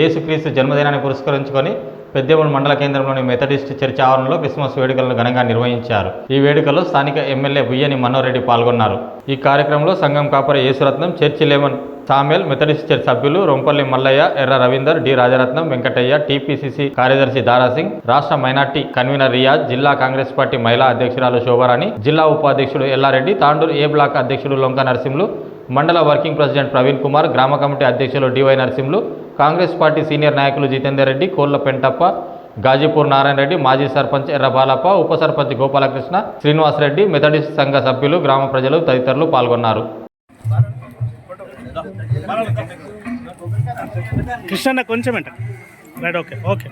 యేసుక్రీస్తు జన్మదినాన్ని పురస్కరించుకొని పెద్దేముడు మండల కేంద్రంలోని మెథడిస్ట్ చర్చ్ ఆవరణలో క్రిస్మస్ వేడుకలను ఘనంగా నిర్వహించారు. ఈ వేడుకల్లో స్థానిక ఎమ్మెల్యే బుయ్యని మనోరెడ్డి పాల్గొన్నారు. ఈ కార్యక్రమంలో సంఘం కాపరి Yesuratnam church Lemon Samuel Methodist church సభ్యులు రొంపల్లి మల్లయ్య ఎర్ర రవీందర్ డి రాజరత్నం వెంకటయ్య టీపీసీసీ కార్యదర్శి దారాసింగ్ రాష్ట్ర మైనార్టీ కన్వీనర్ రియాజ్ జిల్లా కాంగ్రెస్ పార్టీ మహిళా అధ్యక్షురాలు శోభారాణి జిల్లా ఉపాధ్యక్షుడు ఎల్లారెడ్డి తాండూరు ఏ బ్లాక్ అధ్యక్షుడు లొంక నరసింహులు మండల వర్కింగ్ ప్రెసిడెంట్ ప్రవీణ్ కుమార్ గ్రామ కమిటీ అధ్యక్షులు D Y Narasimhulu Congress party senior నాయకులు జితేందర్ రెడ్డి కోళ్ళ పెంటప్ప గాజీపూర్ నారాయణ రెడ్డి మాజీ సర్పంచ్ ఎర్రబాలప్ప ఉప సర్పంచ్ గోపాలకృష్ణ శ్రీనివాస్ రెడ్డి మెథడిస్ట్ సంఘ సభ్యులు గ్రామ ప్రజలు తదితరులు పాల్గొన్నారు. కృష్ణ కొంచెం అంట రైట్ ఓకే ఓకే.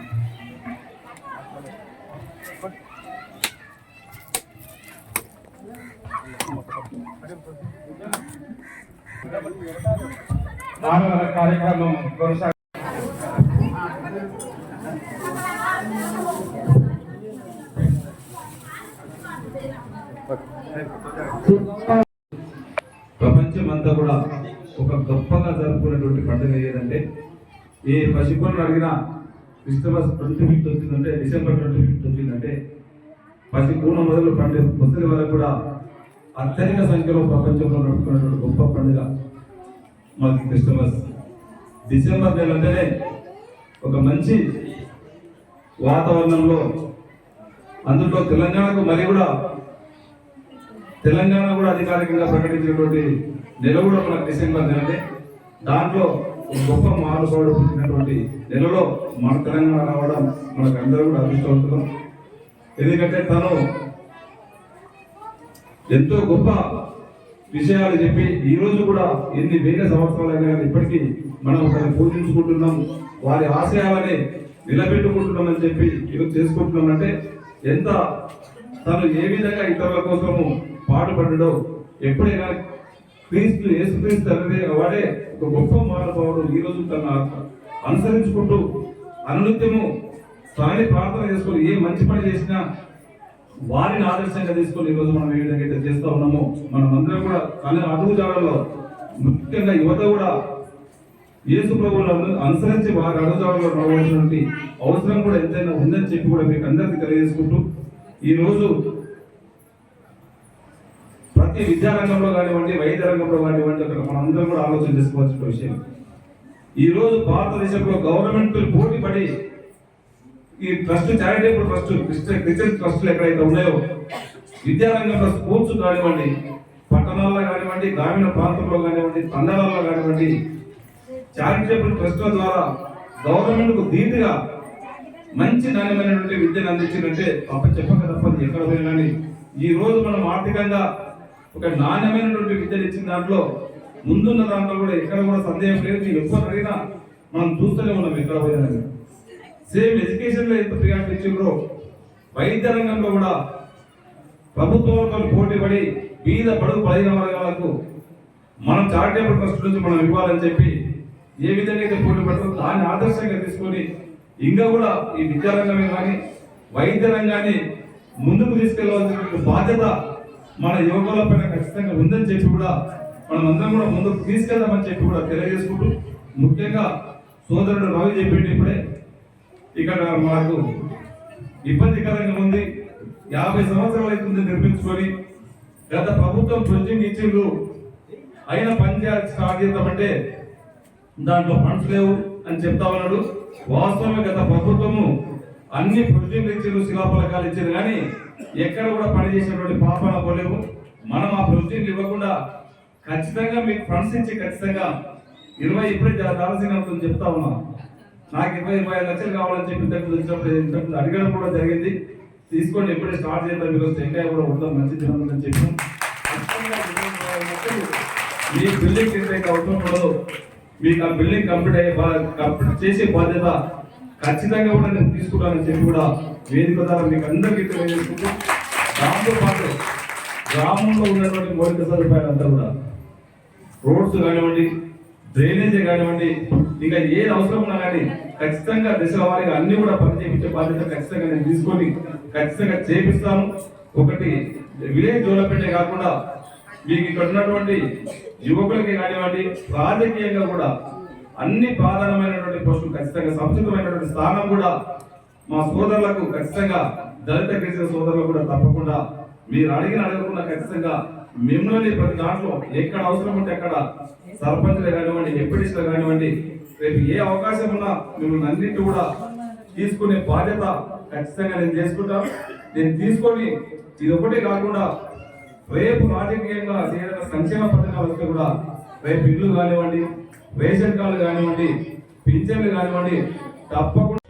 కార్యక్రమం కొనసాగ ప్రపంచమంతా కూడా ఒక గొప్పగా జరుపుకునేటువంటి పండుగ ఏదంటే ఏ పసిపనులు అడిగినా క్రిస్టమస్ ట్వంటీ ఫిఫ్త్ వచ్చిందంటే డిసెంబర్ ట్వంటీ ఫిఫ్త్ వచ్చిందంటే పసి పూర్ణ మొదలు పండుగ ముసలి వరకు కూడా అత్యధిక సంఖ్యలో ప్రపంచంలో నడుపుకునేటువంటి గొప్ప పండుగ మాకు క్రిస్టమస్ డిసెంబర్ నెల అంటేనే ఒక మంచి వాతావరణంలో అందులో తెలంగాణకు మరి కూడా తెలంగాణ కూడా అధికారికంగా ప్రకటించినటువంటి నెల కూడా మనకు డిసెంబర్ నెలనే. దాంట్లో ఒక గొప్ప మానవుడు పుట్టినటువంటి నెలలో మన తెలంగాణ రావడం మనకు అందరూ కూడా అదృష్టవంతులం. ఎందుకంటే తను ఎంతో గొప్ప విషయాలు చెప్పి ఈ రోజు కూడా ఎన్ని వేల సంవత్సరాలైనా కానీ ఇప్పటికీ మనం ఒకరిని పూజించుకుంటున్నాం. వారి ఆశయాలని నిలబెట్టుకుంటున్నామని చెప్పి ఈరోజు చేసుకుంటున్నామంటే ఎంత తను ఏ విధంగా ఇతరుల కోసము పాటుపడ్డాడో ఎప్పుడైనా క్రీస్తు యేసుక్రీస్తు అనేది వాడే ఒక గొప్ప మానవాడు ఈ రోజు తన అనుసరించుకుంటూ అనునిత్యము తానే ప్రార్థన చేసుకొని ఏ మంచి పని చేసినా వారిని ఆదర్శంగా తీసుకొని ఈరోజు మనం ఏ విధంగా అయితే చేస్తూ ఉన్నామో మనం అందరం కూడా తన అడుగు జాడల్లో ముఖ్యంగా యువత కూడా యేసు ప్రభువులను అనుసరించి వారి అడుగుజాడలో రావాల్సినటువంటి అవసరం కూడా ఎంతైనా ఉందని చెప్పి కూడా మీకు అందరికీ తెలియజేసుకుంటూ ఈరోజు ప్రతి విద్యారంగంలో కానివ్వండి వైద్య రంగంలో కానివ్వండి అక్కడ మనందరం కూడా ఆలోచన చేసుకోవాల్సిన విషయం. ఈ రోజు భారతదేశంలో గవర్నమెంట్ పోటీ పడి ఈ trust charitable trust Christian Christian ట్రస్టులు ఎక్కడైతే ఉన్నాయో విద్యారంగంలో స్కూల్స్ కానివ్వండి పట్టణాల్లో కానివ్వండి గ్రామీణ ప్రాంతంలో కానివ్వండి తండాలలో కానివ్వండి చారిటబుల్ ట్రస్టుల ద్వారా గవర్నమెంట్కు ధీటుగా మంచి నాణ్యమైనటువంటి విద్యను అందించినట్టే తప్ప చెప్పక తప్పదు. ఎక్కడ పోయినా కానీ ఈ రోజు మనం ఆర్థికంగా ఒక నాణ్యమైనటువంటి విద్యను ఇచ్చిన దాంట్లో ముందున్న దాంట్లో కూడా ఎక్కడ కూడా సందేహం లేదు. మీరు ఎప్పుడు మనం చూస్తూనే ఉన్నాం ఎక్కడ పోయినా సేమ్ ఎడ్యుకేషన్లో ఎంత ప్రియారిటీ ఇచ్చిండ్రో వైద్య రంగంలో కూడా ప్రభుత్వంతో పోటీ పడి బీద పడుగు బలైన వర్గాలకు మనం చారిటబుల్ ట్రస్ట్ నుంచి మనం ఇవ్వాలని చెప్పి ఏ విధంగా అయితే పోటీ పడుతుందో దాన్ని ఆదర్శంగా తీసుకొని ఇంకా కూడా ఈ విద్యారంగమే కానీ వైద్య రంగాన్ని ముందుకు తీసుకెళ్ళవలసిన బాధ్యత మన యోగాల పైన ఖచ్చితంగా ఉందని చెప్పి కూడా మనం అందరం కూడా ముందుకు తీసుకెళ్దామని చెప్పి కూడా తెలియజేసుకుంటూ ముఖ్యంగా సోదరుడు రవి చెప్పిండి ఇప్పుడే. ఇక్కడ మాకు ఇబ్బందికరంగా ఉంది. యాభై సంవత్సరాలు అవుతుంది నిర్మించుకొని. గత ప్రభుత్వం ప్రొజెక్ట్ ఇచ్చిండ్రు. అయినా పని చేయాలి స్టార్ట్ చేద్దామంటే దాంట్లో ఫండ్స్ లేవు అని చెప్తా ఉన్నాడు. వాస్తవమే గత ప్రభుత్వము అన్ని ప్రొజెక్టులు ఇచ్చారు శిలాఫలకాలు ఇచ్చారు కానీ ఎక్కడ కూడా పని చేసినటువంటి పాపన పోలేవు. మనం ఆ ప్రొజెక్టులు ఇవ్వకుండా ఖచ్చితంగా మీకు ఫండ్స్ ఇచ్చి ఖచ్చితంగా ఇరవై ఇప్పుడే దారాసింగ్ చెప్తా ఉన్నాం. నాకు ఇరవై ఇరవై ఐదు లక్షలు కావాలని చెప్పి ఇంతకు ముందు వచ్చినప్పుడు అడగడం కూడా జరిగింది. తీసుకోండి ఎప్పుడే స్టార్ట్ చేద్దాం మీకు టెంకాయ కూడా ఉంటాం మంచి తినాలని చెప్పి ఖచ్చితంగా మీ బిల్డింగ్ ఎంతైతే అవుతుందో మీకు ఆ బిల్డింగ్ కంప్లీట్ అయ్యే కంప్లీట్ చేసే బాధ్యత ఖచ్చితంగా కూడా నేను తీసుకుంటానని చెప్పి కూడా వేదిక ద్వారా మీకు అందరికీ తెలియజేసుకుంటూ దాంతో పాటు గ్రామంలో ఉన్నటువంటి మౌలిక సదుపాయాలంతా కూడా రోడ్స్ కానివ్వండి డ్రైనేజీ కానివ్వండి ఇంకా ఏది అవసరం ఉన్నా కానీ ఖచ్చితంగా దశ వారిగా అన్ని కూడా పని చేయించే బాధ్యత ఖచ్చితంగా నేను తీసుకొని ఖచ్చితంగా చేపిస్తాను. ఒకటి విలేజ్ డెవలప్మెంటే కాకుండా మీకు ఇక్కడ ఉన్నటువంటి యువకులకి కానివ్వండి రాజకీయంగా కూడా అన్ని ప్రాధాన్యమైనటువంటి పోస్టులు ఖచ్చితంగా సముచితమైనటువంటి స్థానం కూడా మా సోదరులకు ఖచ్చితంగా దళిత గిరిజన సోదరులకు కూడా తప్పకుండా మీరు అడిగిన అడగకుండా ఖచ్చితంగా మిమ్మల్ని ప్రతి దాంట్లో ఎక్కడ అవసరం ఉంటే అక్కడ సర్పంచ్లు కానివ్వండి ఎంపీడీసీలు కానివ్వండి రేపు ఏ అవకాశం ఉన్నా మిమ్మల్ని అన్నింటి కూడా తీసుకునే బాధ్యత ఖచ్చితంగా నేను చేసుకుంటాను నేను తీసుకొని ఇది ఒకటి కాకుండా రేపు రాజకీయంగా ఏదైనా సంక్షేమ పథకాలు వస్తే కూడా రేపు ఇల్లు కానివ్వండి రేషన్ కార్డు కానివ్వండి పింఛన్లు కానివ్వండి తప్పకుండా